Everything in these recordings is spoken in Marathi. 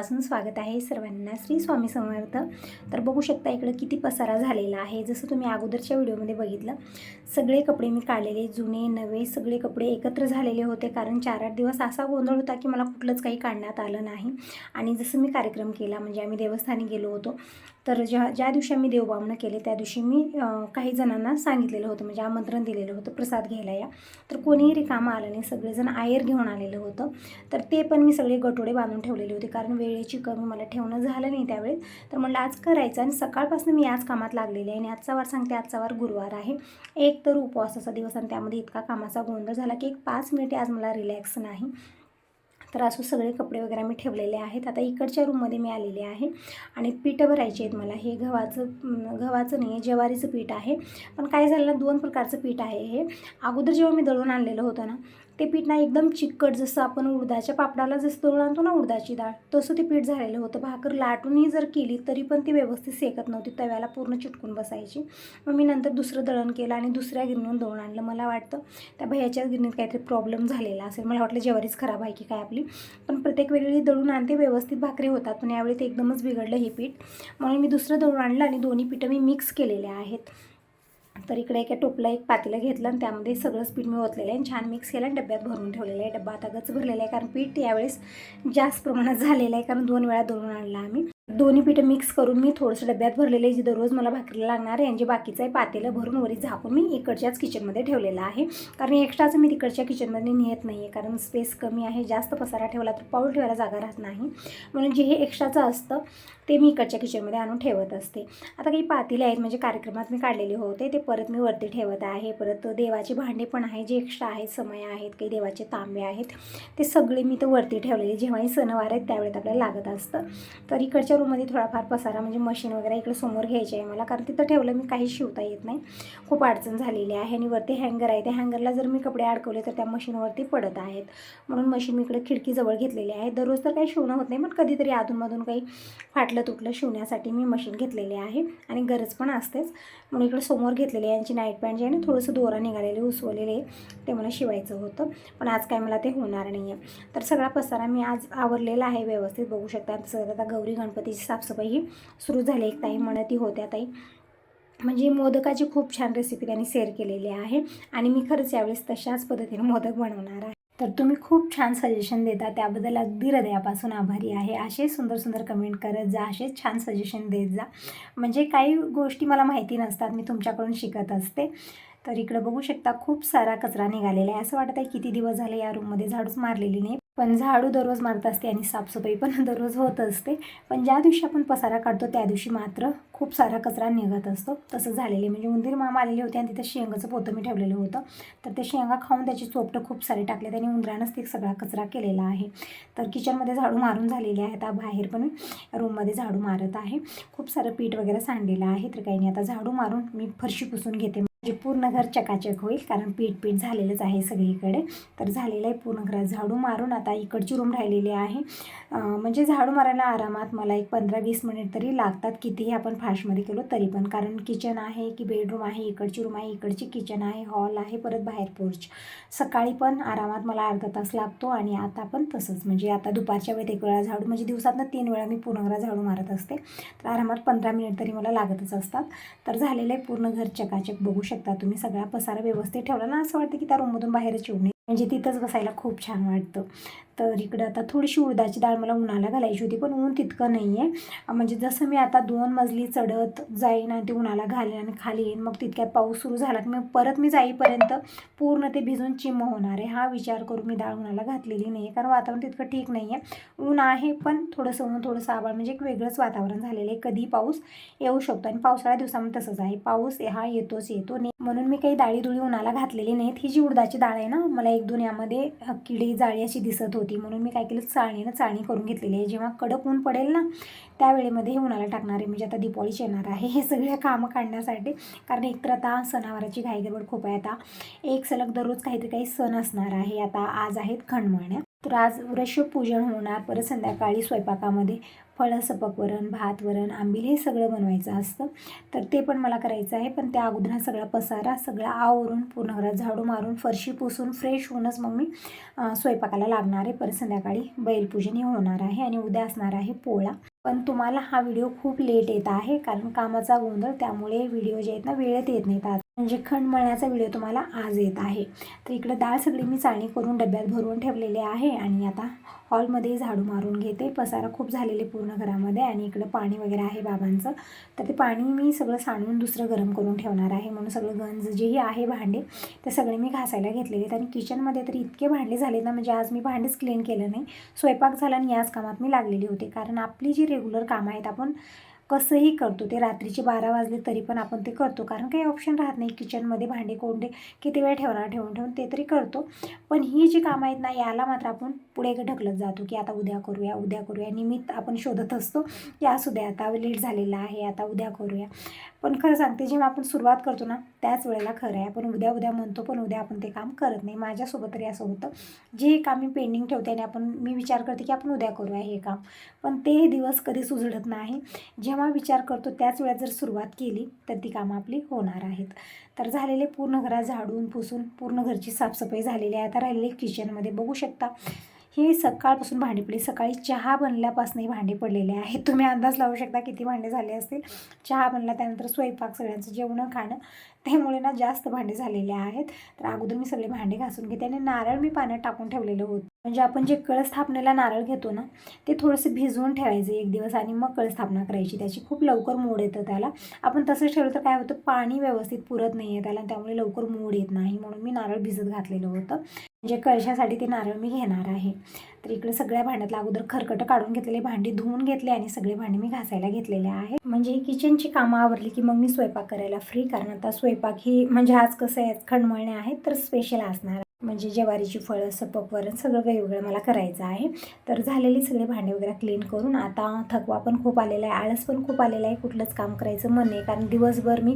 मनापासून स्वागत आहे सर्वांना श्री स्वामी समर्थ. तर बघू शकता इकडं किती पसारा झालेला आहे. जसं तुम्ही अगोदरच्या व्हिडिओमध्ये बघितलं सगळे कपडे मी काढलेले जुने नवे सगळे कपडे एकत्र झालेले होते. कारण चार आठ दिवस असा गोंधळ होता की मला कुठलंच काही काढण्यात आलं नाही. आणि जसं मी कार्यक्रम केला म्हणजे आम्ही देवस्थानी गेलो होतो तर ज्या ज्या दिवशी आम्ही देवभावनं केले त्या दिवशी मी काही जणांना सांगितलेलं होतं म्हणजे आमंत्रण दिलेलं होतं प्रसाद घ्यायला या. तर कोणीही रिकामं आलं नाही सगळेजण आयर घेऊन आलेलं होतं. तर ते पण मी सगळे गटोडे बांधून ठेवलेले होते कारण वेळेची कमी मला ठेवणं झालं नाही त्यावेळेस. तर म्हणलं आज करायचं आणि सकाळपासून मी याच कामात लागलेले आहे आणि आजचा वार सांगते आजचा वार गुरुवार आहे. एक तर उपवासाचा दिवस आणि त्यामध्ये इतका कामाचा गोंधळ झाला की एक पाच मिनिटे आज मला रिलॅक्स नाही. तर असं सगळे कपडे वगैरे मी ठेवलेले आहेत. आता इकडच्या रूममध्ये मी आलेले आहे. आणि पीठं भरायची आहेत मला. हे गव्हाचं गव्हाचं नाही आहे ज्वारीचं पीठ आहे. पण काय झालं ना दोन प्रकारचं पीठ आहे हे. अगोदर जेव्हा मी दळून आणलेलं होतं ना ते पीठ ना एकदम चिकट जसं आपण उडदाच्या पापडाला जसं दळून आणतो ना उडदाची डाळ तसं ते पीठ झालेलं होतं. भाकर लाटूनही जर केली तरी पण ती व्यवस्थित सेकत नव्हती. तव्याला पूर्ण चिटकून बसायची. मग मी नंतर दुसरं दळण केलं आणि दुसऱ्या गिरणीहून दळून आणलं. मला वाटतं त्या भैयाच्याच गिरणीत काहीतरी प्रॉब्लेम झालेला असेल. मला वाटलं जेवारीच खराब आहे की काय आपली. पण प्रत्येक वेळी दळून आणते व्यवस्थित भाकरी होतात. पण यावेळी ते एकदमच बिघडलं हे पीठ. म्हणून मी दुसरं दळून आणलं आणि दोन्ही पीठं मी मिक्स केलेले आहेत. तर इकडे एका टोपला एक पातेलं घेतलं आणि त्यामध्ये सगळंच पीठ मी ओतलेलं आहे आणि छान मिक्स केलं आणि डब्यात भरून ठेवलेलं आहे. डब्बा आता गच भरलेला आहे कारण पीठ यावेळेस जास्त प्रमाणात झालेलं आहे कारण दोन वेळा दळून आणलं आम्ही. दोन्ही पिठं मिक्स करून मी थोडंसं डब्यात भरलेले जे दररोज मला भाकरीला लागणार आहे आणि बाकीचं आहे पातेलं भरून वरी झाकून मी इकडच्याच किचनमध्ये ठेवलेलं आहे. कारण एक्स्ट्राचं मी तिकडच्या किचनमध्ये नेत नाही आहे कारण स्पेस कमी आहे जास्त पसारा ठेवला तर पाऊल ठेवायला जागा राहत नाही. म्हणून जे हे एक्स्ट्राचं असतं ते मी इकडच्या किचनमध्ये आणून ठेवत असते. आता काही पातेले आहेत म्हणजे कार्यक्रमात मी काढलेले होते ते परत मी वरती ठेवत आहे. परत देवाचे भांडे पण आहे जे एक्स्ट्रा आहेत समय आहेत काही देवाचे तांबे आहेत ते सगळे मी तर वरती ठेवलेले जेव्हाही सणवार आहेत त्यावेळेत आपल्याला लागत असतं. तर इकडच्या रूममध्ये थोडाफार पसारा म्हणजे मशीन वगैरे इकडे समोर घ्यायचे आहे मला. कारण तिथं ठेवलं मी काही शिवता येत नाही. खूप अडचण झालेली आहे आणि वरती हँगर आहे. त्या हँगरला जर मी कपडे अडकवले तर त्या मशीनवरती पडत आहेत. म्हणून मशीन मी इकडे खिडकीजवळ घेतलेली आहे. दररोज तर काही शिवणं होत नाही पण कधीतरी अधूनमधून काही फाटलं तुटलं शिवण्यासाठी मी मशीन घेतलेली आहे आणि गरज पण असतेच. म्हणून इकडे समोर घेतलेली आहे यांची नाईट पॅन्ट जी आहे ना थोडंसं दोरा निघालेले उसवलेले ते मला शिवायचं होतं. पण आज काय मला ते होणार नाही आहे तर सगळा पसारा मी आज आवरलेला आहे व्यवस्थित बघू शकता. तसं आता गौरी गणपती गणपतीची साफसफाई ही सुरू झाली एक ताई म्हणती होत्या ताई म्हणजे मोदकाची खूप छान रेसिपी त्यांनी शेअर केलेली आहे आणि मी खरंच यावेळेस तशाच पद्धतीने मोदक बनवणार आहे. तर तुम्ही खूप छान सजेशन देता त्याबद्दल अगदी हृदयापासून आभारी आहे. असे सुंदर सुंदर कमेंट करत जा असेच छान सजेशन देत जा. म्हणजे काही गोष्टी मला माहिती नसतात मी तुमच्याकडून शिकत असते. तर इकडं बघू शकता खूप सारा कचरा निघालेला आहे. असं वाटत आहे किती दिवस झाले या रूममध्ये झाडूच मारलेली नाही. पण झाडू दररोज मारत असते आणि साफसफाई पण दररोज होत असते. पण ज्या दिवशी आपण पसारा काढतो त्या दिवशी मात्र खूप सारा कचरा निघत असतो. तसं झालेले म्हणजे उंदीर माम आलेले होते आणि तिथं शेंगाचं पोतं मी ठेवलेलं होतं. तर ते शेंगा खाऊन त्याची चोपटं खूप सारे टाकले आणि उंदरानंच ते सगळा कचरा केलेला आहे. तर किचनमध्ये झाडू मारून झालेले आहेत. आता बाहेर पण रूममध्ये झाडू मारत आहे. खूप सारं पीठ वगैरे सांडलेलं आहे. तर काही नाही आता झाडू मारून मी फरशी पुसून घेते. म्हणजे पूर्ण घर चकाचक होईल कारण पीठ पीठ झालेलंच आहे सगळीकडे. तर झालेलं आहे पूर्ण घरात झाडू मारून आता इकडची रूम राहिलेली आहे. म्हणजे झाडू मारायला आरामात मला एक पंधरा वीस मिनिट तरी लागतात. कितीही आपण फास्टमध्ये केलो तरी पण. कारण किचन आहे की बेडरूम आहे इकडची रूम आहे इकडची किचन आहे हॉल आहे परत बाहेर पोर्च. सकाळी पण आरामात मला अर्धा तास लागतो आणि आता पण तसंच. म्हणजे आता दुपारच्या वेळेत एक वेळा झाडू म्हणजे दिवसातनं तीन वेळा मी पूर्ण घरात झाडू मारत असते. तर आरामात पंधरा मिनिट तरी मला लागतच असतात. तर झालेलं आहे पूर्ण घर चकाचक. बघू शकता. तुम्ही सगळा पसारा व्यवस्थित ठेवला ना असं वाटतं की त्या रूममधून बाहेरच येऊ नये. म्हणजे तिथंच बसायला खूप छान वाटतं. तर इकडं आता थोडीशी उडदाची डाळ मला उन्हाला घालायची होती पण ऊन तितकं नाही आहे म्हणजे जसं मी आता दोन मजली चढत जाईन आणि ते उन्हाला घालेन आणि खाली येईन मग तितक्यात पाऊस सुरू झाला की मग परत मी जाईपर्यंत पूर्ण ते भिजून चिम होणार आहे. हा विचार करून मी डाळ उन्हाला घातलेली नाही आहे कारण वातावरण तितकं ठीक नाही आहे ऊन आहे पण थोडंसं ऊन थोडंसं आभाळ म्हणजे एक वेगळंच वातावरण झालेलं आहे. कधी पाऊस येऊ शकतो आणि पावसाळ्या दिवसामध्ये तसंच आहे. पाऊस हा येतोच येतो नाही. म्हणून मी काही डाळी धुळी उन्हाला घातलेली नाहीत. ही जी उडदाची डाळ आहे ना मला एक दोन यामध्ये किडी जाळी अशी दिसत होती म्हणून मी काय केलं चाळणीनं चाळणी करून घेतलेली आहे. जेव्हा कडक ऊन पडेल ना त्यावेळेमध्ये हे उन्हाला टाकणार आहे. म्हणजे आता दिपावळीच येणार आहे. हे सगळे कामं काढण्यासाठी कारण एकतर आता सणावाराची घाईगडबड खूप आहे. आता एक सलग दररोज काहीतरी काही सण असणार आहे. आता आज आहेत खंडमळण्या तर आज वृषभ पूजन होणार. परत संध्याकाळी स्वयंपाकामध्ये फळं सपक वरण भात वरण आंबील हे सगळं बनवायचं असतं. तर ते पण मला करायचं आहे. पण त्या अगोदर हा सगळा पसारा सगळा आवरून पूर्ण घरात झाडू मारून फरशी पुसून फ्रेश होऊनच मग मी स्वयंपाकाला लागणार आहे. परत संध्याकाळी बैलपूजनही होणार आहे आणि उद्या असणार आहे पोळा. पण तुम्हाला हा व्हिडिओ खूप लेट येत आहे. कारण कामाचा गोंधळ त्यामुळे व्हिडिओ जे आहेत ना वेळेत येत नाहीत म्हणजे खंड मळण्याचा व्हिडिओ तुम्हाला आज येत आहे. तर इकडं डाळ सगळी मी चाळणी करून डब्यात भरून ठेवलेले आहे आणि आता हॉलमध्ये झाडू मारून घेते. पसारा खूप झालेले पूर्ण घरामध्ये आणि इकडं पाणी वगैरे आहे बाबांचं. तर ते पाणी मी सगळं सांडून दुसरं गरम करून ठेवणार आहे. म्हणून सगळं गंज जेही आहे भांडे ते सगळे मी घासायला घेतलेले आहेत. आणि किचनमध्ये तर इतके भांडे झाले ना म्हणजे आज मी भांडेच क्लीन केलं नाही. स्वयंपाक झाला आणि याच कामात मी लागलेली होते. कारण आपली जी रेग्युलर कामं आहेत आपण कसंही करतो ते रात्रीचे बारा वाजले तरी पण आपण ते करतो. कारण काही ऑप्शन राहत नाही. किचनमध्ये भांडे कोंडे किती वेळ ठेवणार ठेवून ठेवून ते तरी करतो. पण ही जी कामं आहेत ना याला मात्र आपण पुढे ढकलत जातो की आता उद्या करूया उद्या करूया. निमित्त आपण शोधत असतो की असू द्या आता लेट झालेला आहे आता उद्या करूया. पण खरं सांगते जेव्हा आपण सुरुवात करतो ना त्याच वेळेला खरं आहे. आपण उद्या उद्या म्हणतो पण उद्या आपण ते काम करत नाही. माझ्यासोबत तरी असं होतं. जे काम मी पेंडिंग ठेवते आणि आपण मी विचार करते की आपण उद्या करूया हे काम. पण ते दिवस कधीच उजळत नाही. जेव्हा विचार करतो त्याच वेळेत जर सुरुवात केली तर ती कामं आपली होणार आहेत. तर झालेले पूर्ण घरात झाडून पुसून पूर्ण घरची साफसफाई झालेली आहे. आता राहिलेले किचनमध्ये बघू शकता. हे सकाळपासून भांडी पडली. सकाळी चहा बनल्यापासून भांडे पडलेले आहेत तुम्ही अंदाज लावू शकता किती भांडे झाले असतील. चहा बनला त्यानंतर स्वयंपाक सगळ्यांचं जेवणं खाणं त्यामुळे ना जास्त भांडे झालेले आहेत. तर अगोदर मी सगळे भांडे घासून घेते आणि नारळ मी पाण्यात टाकून ठेवलेलं होतं. म्हणजे आपण जे कळस स्थापनेला नारळ घेतो ना ते थोडंसं भिजवून ठेवायचं एक दिवस आणि मग कळ स्थापना करायची. त्याची खूप लवकर मोड येतं त्याला. आपण तसंच ठेवलं तर काय होतं पाणी व्यवस्थित पुरत नाही आहे त्याला त्यामुळे लवकर मोड येत नाही म्हणून मी नारळ भिजत घातलेलं होतं. म्हणजे कळशासाठी ते नारळ मी घेणार आहे. तर इकडे सगळ्या भांड्यातला अगोदर खरकटं काढून घेतलेले भांडी धुवून घेतले आणि सगळे भांडे मी घासायला घेतलेले आहे. म्हणजे ही किचनची कामं आवरली की मग मी स्वयंपाक करायला फ्री कारण आता स्वयंपाक ही म्हणजे आज कसं आहे खंडमळणे आहेत तर स्पेशल असणार म्हणजे ज्वारीची फळं सपक वरण सगळं वेगवेगळं मला करायचं आहे. तर झालेली सगळे भांडे वगैरे क्लीन करून आता थकवा पण खूप आलेला आहे आळस पण खूप आलेला आहे. कुठलंच काम करायचं मन नाही कारण दिवसभर मी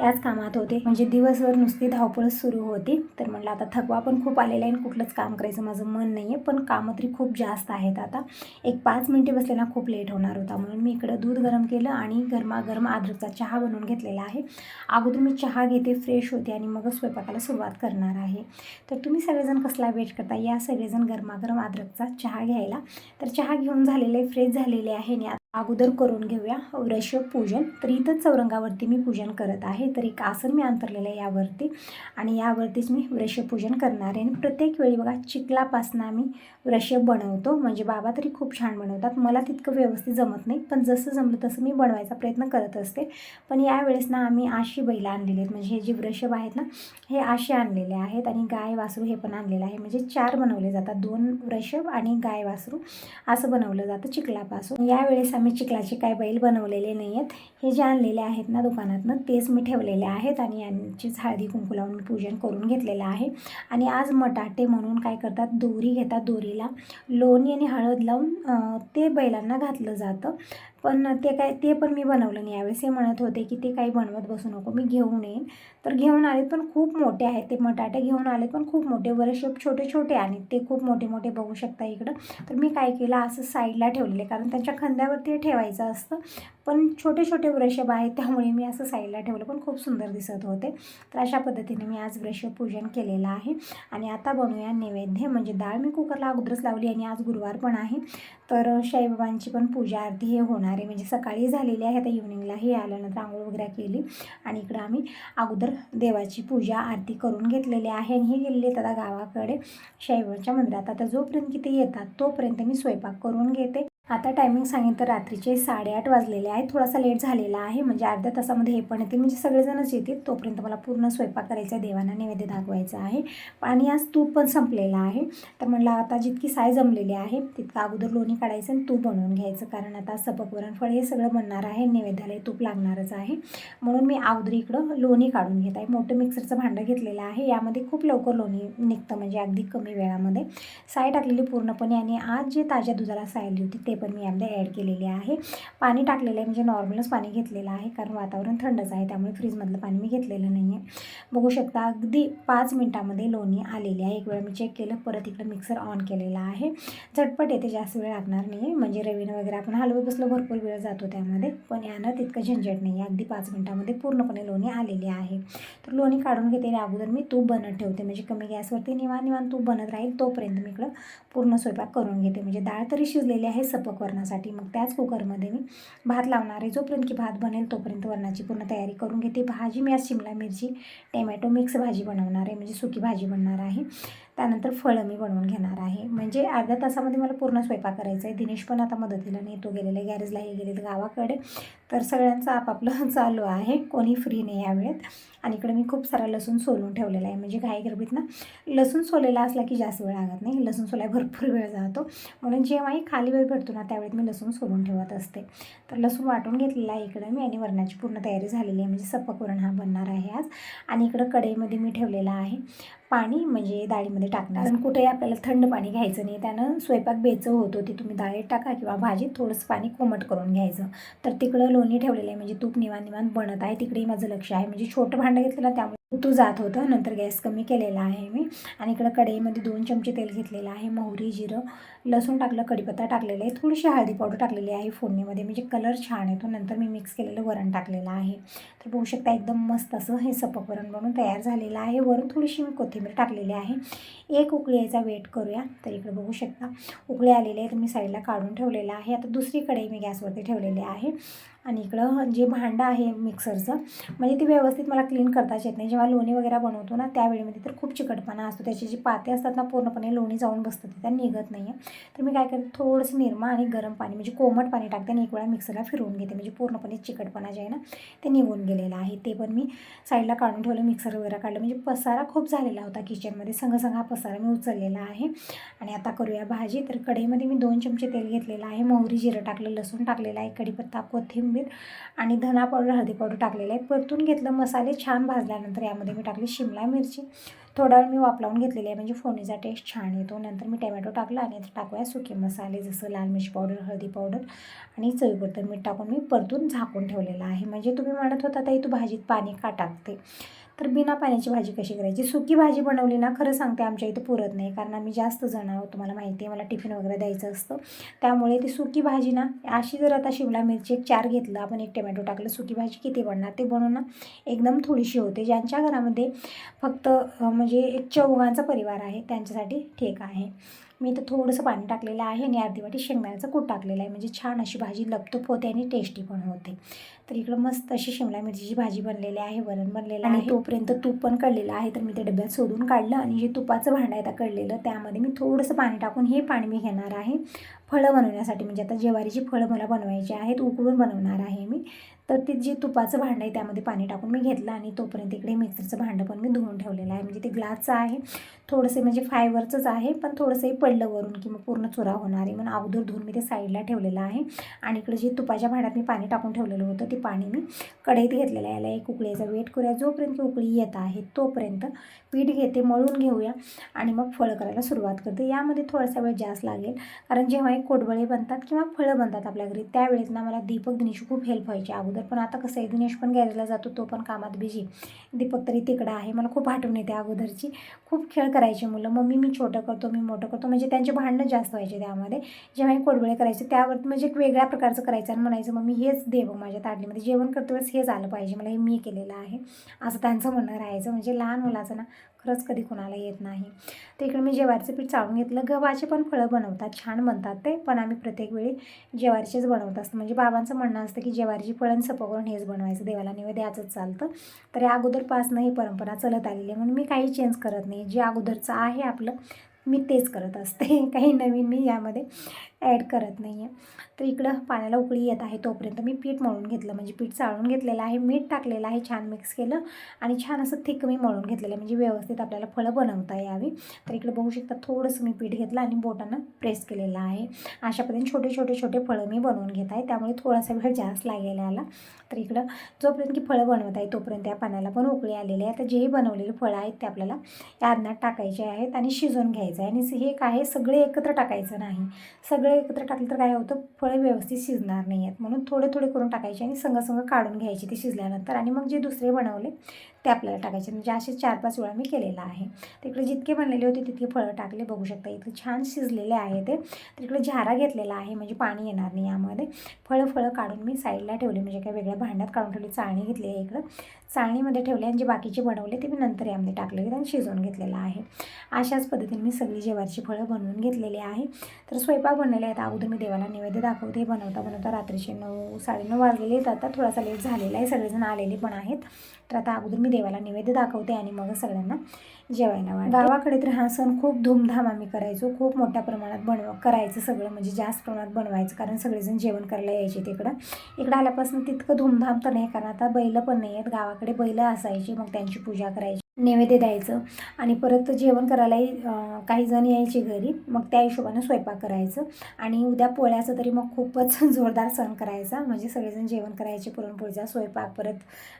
याच कामात होते. म्हणजे दिवसभर नुसती धावपळच सुरू होती. तर म्हटलं आता थकवा पण खूप आलेला आहे आणि कुठलंच काम करायचं माझं मन नाही आहे पण कामं तरी खूप जास्त आहेत आता. एक पाच मिनटे बसले ना खूप लेट होणार होता. म्हणून मी इकडं दूध गरम केलं आणि गरमागरम आदरचा चहा बनवून घेतलेला आहे. अगोदर मी चहा घेते फ्रेश होते आणि मग स्वयंपाकाला सुरुवात करणार आहे. तर तुम्ही सगळेजण कसला वेट करता? या सगळेजण गरमागरम अद्रकचा चहा घ्यायला. तर चहा घेऊन झालेले फ्रेश झालेले आहे आणि अगोदर करून घेऊया. वृषभ पूजन तर इथंच चौरंगावरती मी पूजन करत आहे. तर एक आसन मी अंतरलेलं आहे यावरती. आणि यावरतीच मी वृषभ पूजन करणार आहे. आणि प्रत्येक वेळी बघा चिखलापासून आम्ही वृषभ बनवतो. म्हणजे बाबा तरी खूप छान बनवतात. मला तितकं व्यवस्थित जमत नाही. पण जसं जमलं तसं मी बनवायचा प्रयत्न करत असते. पण यावेळेस ना आम्ही आशी बैल आणलेले आहेत. म्हणजे हे जे वृषभ आहेत ना हे आशे आणलेले आहेत. आणि गाय वासरू हे पण आणलेलं आहे. म्हणजे चार बनवले जातात. दोन वृषभ आणि गाय वासरू. असं बनवलं जातं चिखलापासून. यावेळेस आम्ही चिखलाचे काय बैल बनवलेले नाही आहेत हे जे आणलेले आहेत ना दुकानातनं तेच मी ठेवलेले आहेत आणि यांचीच हळदी कुंकू लावून मी पूजन करून घेतलेलं आहे. आणि आज मटाटे म्हणून काय करतात दोरी घेतात दोरीला लोणी आणि हळद लावून ते बैलांना घातलं जातं. पण ते काय ते पण मी बनवलं नाही. यावेळेस हे म्हणत होते की ते काही बनवत बसू नको मी घेऊन येईन. तर घेऊन आले पण खूप मोठे आहेत ते मटाटे घेऊन आले पण खूप मोठे बरेचसे छोटे छोटे आणि ते खूप मोठे मोठे बघू शकता इकडं. तर मी काय केलं असं साईडला ठेवलेले कारण त्यांच्या खांद्यावरती ठेवायचं असतं. पण छोटे छोटे वृषभ आहेत त्यामुळे मी असं साईडला ठेवलं पण खूप सुंदर दिसत होते. तर अशा पद्धतीने मी आज वृषभ पूजन केलेलं आहे. आणि आता बनवूया नैवेद्य म्हणजे डाळ मी कुकरला अगोदरच लावली आणि आज गुरुवार पण आहे. तर शाईबाबांची पण पूजा आरती हे होणार आहे. म्हणजे सकाळी झालेली आहे आता इव्हनिंगलाही आल्यानंतर आंघोळ वगैरे केली. आणि इकडं आम्ही अगोदर देवाची पूजा आरती करून घेतलेली आहे आणि हे गेलेले आता गावाकडे. शाईबाबांच्या मंदिरात. आता जोपर्यंत किती येतात तोपर्यंत मी स्वयंपाक करून घेते. आता टायमिंग सांगितलं तर रात्रीचे साडेआठ वाजलेले आहे. थोडासा लेट झालेला आहे. म्हणजे अर्ध्या तासामध्ये हे पण येतील म्हणजे सगळेजणच येतील. तोपर्यंत मला पूर्ण स्वयंपाक करायचा आहे. देवांना नैवेद्य दाखवायचा आहे. आणि आज तूप पण संपलेला आहे. तर म्हटलं आता जितकी साय जमलेली आहे तितकं अगोदर लोणी काढायचं आणि तूप बनवून घ्यायचं. कारण आता सपक वरण फळ हे सगळं बनणार आहे. नैवेद्याला हे तूप लागणारच आहे. म्हणून मी अगोदर इकडं लोणी काढून घेत आहे. मोठं मिक्सरचं भांडं घेतलेलं आहे. यामध्ये खूप लवकर लोणी निघतं. म्हणजे अगदी कमी वेळामध्ये. साय टाकलेली पूर्णपणे आणि आज जे ताज्या दुधाला साय आली होती ते पण मी यामध्ये ॲड केलेले आहे. पाणी टाकलेलं आहे म्हणजे नॉर्मलच पाणी घेतलेलं आहे कारण वातावरण थंडच आहे त्यामुळे फ्रीजमधलं पाणी मी घेतलेलं नाही आहे बघू शकता अगदी पाच मिनटामध्ये लोणी आलेली आहे. एक वेळा मी चेक केलं परत इकडं मिक्सर ऑन केलेला आहे. झटपट येते जास्त वेळ लागणार नाही आहे म्हणजे रवीनं वगैरे आपण हलवत बसलो भरपूर वेळ जातो त्यामध्ये पण यानं तितकं झंझट नाही आहे अगदी पाच मिनटामध्ये पूर्णपणे लोणी आलेली आहे. तर लोणी काढून घेते आणि अगोदर मी तूप बनत ठेवते. म्हणजे कमी गॅसवरती निवान निवान तूप बनत राहील तोपर्यंत मी इकडं पूर्ण स्वयंपाक करून घेते. म्हणजे डाळ तरी शिजलेली आहे सप पकवण्यासाठी मग त्याच कुकरमध्ये मी भात लावणार आहे. जोपर्यंत की भात बनेल तोपर्यंत वरणाची पूर्ण तयारी करून घेते. भाजी मी आज शिमला मिरची टॅमॅटो मिक्स भाजी बनवणार आहे. म्हणजे सुकी भाजी बनणार आहे. त्यानंतर फळं मी बनवून घेणार आहे. म्हणजे अर्ध्या तासामध्ये मला पूर्ण स्वयंपाक करायचा आहे. दिनेश पण आता मदतीला नाही. तो गेलेला आहे. गॅरेजला हे गेलेत गावाकडे. तर सगळ्यांचं आपापलं चालू आहे. कोणी फ्री नाही या वेळेत. आणि इकडे मी खूप सारा लसूण सोलून ठेवलेला आहे. म्हणजे घाई गरबीत ना. लसूण सोलेला असला की जास्त वेळ लागत नाही. लसूण सोलाय भरपूर वेळ जातो. म्हणून जेव्हाही खाली वेळ भेटतो ना त्यावेळेत मी लसूण सोलून ठेवत असते. तर लसूण वाटून घेतलेला आहे इकडं मी आणि वरणाची पूर्ण तयारी झालेली आहे. म्हणजे सपक वरण हा बनणार आहे आज. आणि इकडं कढईमध्ये मी ठेवलेला आहे. पाणी म्हणजे डाळीमध्ये टाकणार. कारण कुठेही आपल्याला थंड पाणी घ्यायचं नाही. त्यानं स्वयंपाक बेचव होतो ते तुम्ही डाळीत टाका किंवा भाजीत थोडंसं पाणी कोमट करून घ्यायचं. तर तिकडं लोणी ठेवलेलं आहे. म्हणजे तूप निवान निवान बनत आहे. तिकडेही माझं लक्ष आहे. म्हणजे छोटं भांडं घेतलेलं त्यामुळे तू जात होतं नंतर गॅस कमी केलेला आहे मी. आणि इकडं कढईमध्ये दोन चमचे तेल घेतलेलं आहे मोहरी जिरं लसूण टाकलं कढीपत्ता टाकलेलं आहे थोडीशी हळदी पावडर टाकलेली आहे फोडणीमध्ये. म्हणजे कलर छान येतो. नंतर मी मिक्स केलेलं वरण टाकलेलं आहे. तर बघू शकता एकदम मस्त असं हे सपक वरण बनवून तयार झालेलं आहे. वरून थोडीशी मी कोथिंबीर टाकलेली आहे. एक उकळी याचा वेट करूया. तर इकडे बघू शकता उकळी आलेली आहे. तर मी साईडला काढून ठेवलेलं आहे. आता दुसरी कढई मी गॅसवरती ठेवलेली आहे. आणि इकडं जे भांडं आहे मिक्सरचं म्हणजे ते व्यवस्थित मला क्लीन करताच येत नाही. जेव्हा लोणी वगैरे बनवतो ना त्यावेळेमध्ये तर खूप चिकटपणा असतो. त्याचे जे पाते असतात ना पूर्णपणे लोणी जाऊन बसतं ते त्या निघत नाही आहे तर मी काय करते थोडंसं निरमा आणि गरम पाणी म्हणजे कोमट पाणी टाकते आणि एक वेळा मिक्सरला फिरवून घेते. म्हणजे पूर्णपणे चिकटपणा जे आहे ना ते निघून गेलेलं आहे. ते पण मी साईडला काढून ठेवलं मिक्सर वगैरे काढलं. म्हणजे पसारा खूप झालेला होता किचनमध्ये. संघसंघ हा पसारा मी उचललेला आहे. आणि आता करूया भाजी. तर कढईमध्ये मी दोन चमचे तेल घेतलेलं आहे. मोहरी जिरं टाकलं लसूण टाकलेलं आहे कढीपत्ता कोथिंबीर आणि धना पावडर हळदी पावडर टाकलेलं आहे परतून घेतलं मसाले छान भाजल्यानंतर यामध्ये मी टाकली शिमला मिरची. थोडा वेळ मी वापलावून घेतलेली आहे म्हणजे फोणीचा टेस्ट छान येतो. नंतर मी टमॅटो टाकला आणि टाकूया सुके मसाले जसं लाल मिरची पावडर हळदी पावडर आणि चवीपुरतं मीठ टाकून मी परतून झाकून ठेवलेलं आहे. म्हणजे तुम्ही म्हणत होता ताई तू भाजीत पाणी का टाकते? तर बिना पाण्याची भाजी कशी करायची? सुकी भाजी बनवली ना खरं सांगते आमच्या इथं पुरत नाही. कारण आम्ही जास्त जण आहोत तुम्हाला माहिती आहे. मला टिफिन वगैरे द्यायचं असतं. त्यामुळे ती सुकी भाजी ना अशी जर आता शिमला मिरची एक चार घेतलं आपण एक टोमॅटो टाकलं सुकी भाजी किती बनणार? ते बनवून ना एकदम थोडीशी होते. ज्यांच्या घरामध्ये फक्त म्हणजे एक चौघांचा परिवार आहे त्यांच्यासाठी ठीक आहे. मी तर थोडंसं पाणी टाकलेलं आहे आणि अर्धी वाटी शेंगदाण्याचं कूट टाकलेलं आहे. म्हणजे छान अशी भाजी लपतूप होते आणि टेस्टी पण होते. तर इकडं मस्त अशी शिमला मिरचीची भाजी बनलेली आहे वरण बनलेलं आहे. तोपर्यंत तूप पण कळलेलं आहे. तर मी ते डब्यात सोडून काढलं आणि जे तुपाचं भांडं आहे आता कळलेलं त्यामध्ये मी थोडंसं पाणी टाकून हे पाणी मी घेणार आहे. फळं बनवण्यासाठी म्हणजे आता ज्वारीची फळं मला बनवायची आहेत उकळून बनवणार आहे मी. तर ते जे तुपाचं भांडं आहे त्यामध्ये पाणी टाकून मी घेतलं आणि तोपर्यंत इकडे मिक्सरचं भांडं पण मी धुवून ठेवलेलं आहे. म्हणजे ते ग्लासचं आहे. थोडंसं म्हणजे फायबरचंच आहे पण थोडंसंही पडलं वरून की मग पूर्ण चुरा होणार आहे म्हणून अगोदर धुवून मी ते साईडला ठेवलेलं आहे. आणि इकडे जे तुपाच्या भांड्यात मी पाणी टाकून ठेवलेलं होतं ते पाणी मी कढईत घेतलेलं आहे. याला एक उकळीचा वेट करूया. जोपर्यंत उकळी येत आहे तोपर्यंत पीठ घेते मळून घेऊया आणि मग फळं करायला सुरुवात करते. यामध्ये थोडासा वेळ जास्त लागेल. कारण जेव्हा एक कोडबळे बनतात किंवा फळं बनतात आपल्या घरी त्यावेळेस ना मला दीपक दिनेश खूप हेल्प व्हायची. अगोदर पण आता कसं आहे दिनेश पण गॅरेजला जातो तो पण कामात बिझी दीपक तरी तिकडं आहे मला खूप आठवण येते अगोदरची. खूप खेळ करायचे मुलं. मम्मी मी छोटं करतो मी मोठं करतो. म्हणजे त्यांचे भांडणं जास्त व्हायचे त्यामध्ये. जेव्हा हे कोडबळे करायचे त्यावर म्हणजे एक वेगळ्या प्रकारचं करायचं आणि म्हणायचं मम्मी हेच दे बघ माझ्या ताटलीमध्ये. जेवण करतो वेळेस हेच आलं पाहिजे. मला हे मी केलेलं आहे. असं त्यांचं म्हणणं राहायचं. म्हणजे लहान मुलाचं ना खरंच कधी कोणाला येत नाही. तर इकडे मी जेवारीचं पीठ चाळून घेतलं. गव्हाचे पण फळं बनवतात. छान बनतात ते. पण आम्ही प्रत्येक वेळी जेवारीचेच बनवत असतो. म्हणजे बाबांचं म्हणणं असतं की जेवारीची फळं सपवून हेच बनवायचं. देवाला नैवेद्याचंच चालतं. तर या अगोदरपासनं ही परंपरा चालत आलेली आहे. म्हणून मी काही चेंज करत नाही. जे अगोदरचं आहे आपलं मी तेच करत असते. काही नवीन मी यामध्ये ॲड करत नाही आहे तर इकडं पाण्याला उकळी येत आहे तोपर्यंत मी पीठ मळून घेतलं. म्हणजे पीठ चाळून घेतलेलं आहे मीठ टाकलेलं आहे छान मिक्स केलं आणि छान असं थिक मी मळून घेतलेलं आहे. म्हणजे व्यवस्थित आपल्याला फळं बनवता यावी. तर इकडे बघू शकता थोडंसं मी पीठ घेतलं आणि बोटांना प्रेस केलेलं आहे. अशा पद्धतीने छोटे छोटे छोटे फळं मी बनवून घेत आहे. त्यामुळे थोडासा वेळ जास्त लागेल याला. तर इकडं जोपर्यंत की फळं बनवत आहे तोपर्यंत या पाण्याला पण उकळी आलेली आहे. आता जेही बनवलेले फळं आहेत ते आपल्याला या अन्नात टाकायचे आहेत आणि शिजवून घ्यायचं आहे. आणि हे काय सगळे एकत्र टाकायचं नाही. सगळे सगळं एकत्र टाकले तर काय होतं? फळं व्यवस्थित शिजणार नाही आहेत म्हणून थोडे थोडे करून टाकायचे आणि संगसंग काढून घ्यायचे ते शिजल्यानंतर. आणि मग जे दुसरे बनवले ते आपल्याला टाकायचे. म्हणजे असे चार पाच वेळा मी केलेला आहे. तिकडे जितके बनलेले होते तितके फळं टाकले बघू शकता. इथे छान शिजलेले आहे ते. तर झारा घेतलेला आहे म्हणजे पाणी येणार नाही यामध्ये. फळं फळं काढून मी साईडला ठेवले म्हणजे काय वेगळ्या भांड्यात काढून ठेवली चाळणी घेतली आहे इकडं. चाळणीमध्ये ठेवले आणि जे बाकीचे बनवले ते मी नंतर यामध्ये टाकले आणि शिजवून घेतलेलं आहे. अशाच पद्धतीने मी सगळी जेवारची फळं बनवून घेतलेली आहे. तर स्वयंपाक बनलेले आहेत. अगोदर मी देवाला नैवेद्य दाखवते बनवता बनवता रात्रीचे नऊ साडेनऊ वाजलेले आहेत. आता थोडासा लेट झालेला आहे. सगळेजण आलेले पण आहेत. तर आता अगोदर मी देवाला नैवेद्य दाखवते आणि मग सगळ्यांना जेवायला वाढ गावाकडे तर हा सण खूप धूमधाम आम्ही करायचो. खूप मोठ्या प्रमाणात बनव करायचं सगळं म्हणजे जास्त प्रमाणात बनवायचं. कारण सगळेजण जेवण करायला यायचे तिकडं. इकडं आल्यापासून तितकं धूमधाम तर नाही कारण आता बैलं पण नाही आहेत. गावाकडे बैलं असायची मग त्यांची पूजा करायची. नैवेद्य द्यायचं. आणि परत जेवण करायलाही काही जण यायचे घरी. मग त्या हिशोबानं स्वयंपाक करायचं. आणि उद्या पोळ्याचं तरी मग खूपच जोरदार सण करायचा. म्हणजे सगळेजण जेवण करायचे पुरणपोळीचा स्वयंपाक परत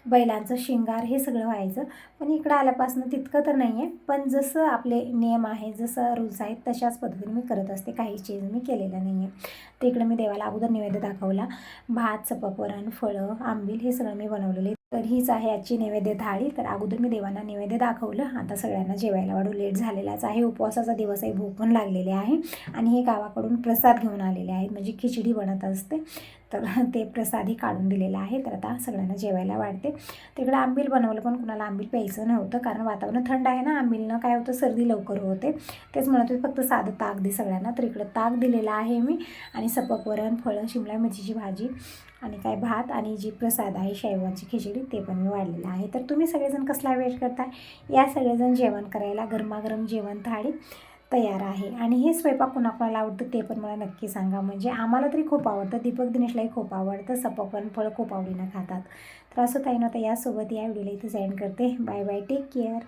बैलांचं शिंगार हे सगळं व्हायचं. पण इकडं आल्यापासून तितकं तर नाही आहे पण जसं आपले नियम आहे जसं रूल्स आहेत तशाच पद्धतीने मी करत असते. काही चेंज मी केलेलं नाही आहे तर इकडं मी देवाला अगोदर नैवेद्य दाखवला. भात चपक फळं आंबील हे सगळं मी बनवलेले तर हीच आहे आजची नैवेद्य थाळी. तर अगोदर मी देवांना नैवेद्य दाखवलं. आता सगळ्यांना जेवायला वाढू लेट झालेलाच आहे. उपवासाचा दिवस आहे भूक पण लागलेली आहे. आणि हे गावाकडून प्रसाद घेऊन आलेले आहेत. म्हणजे खिचडी बनत असते. तर ते प्रसादही काढून दिलेलं आहे. तर आता सगळ्यांना जेवायला वाढते. तिकडं आंबील बनवलं पण कुणाला आंबील प्यायचं नव्हतं. कारण वातावरण थंड आहे ना. आंबीलनं काय होतं? सर्दी लवकर होते. तेच म्हणत होते फक्त साधं ताक दे सगळ्यांना. तर इकडं ताक दिलेलं आहे मी. आणि सपक वरण फळं शिमला मिरचीची भाजी आणि काय भात आणि जी प्रसाद आहे शैवाची खिचडी ते पण मी वाढलेलं आहे. तर तुम्ही सगळेजण कसला वेट करताय? या सगळेजण जेवण करायला गरमागरम जेवण थाळी तयार आहे. आणि हे स्वयंपाक कुणाकुणाला आवडतं ते पण मला नक्की सांगा. म्हणजे आम्हाला तरी खूप आवडतं. दीपक दिनेशलाही खूप आवडतं. सपकन फळ खूप आवडीनं खातात. तर असं काही नव्हतं यासोबत या व्हिडिओला इथं जॉईन करते. Bye bye take care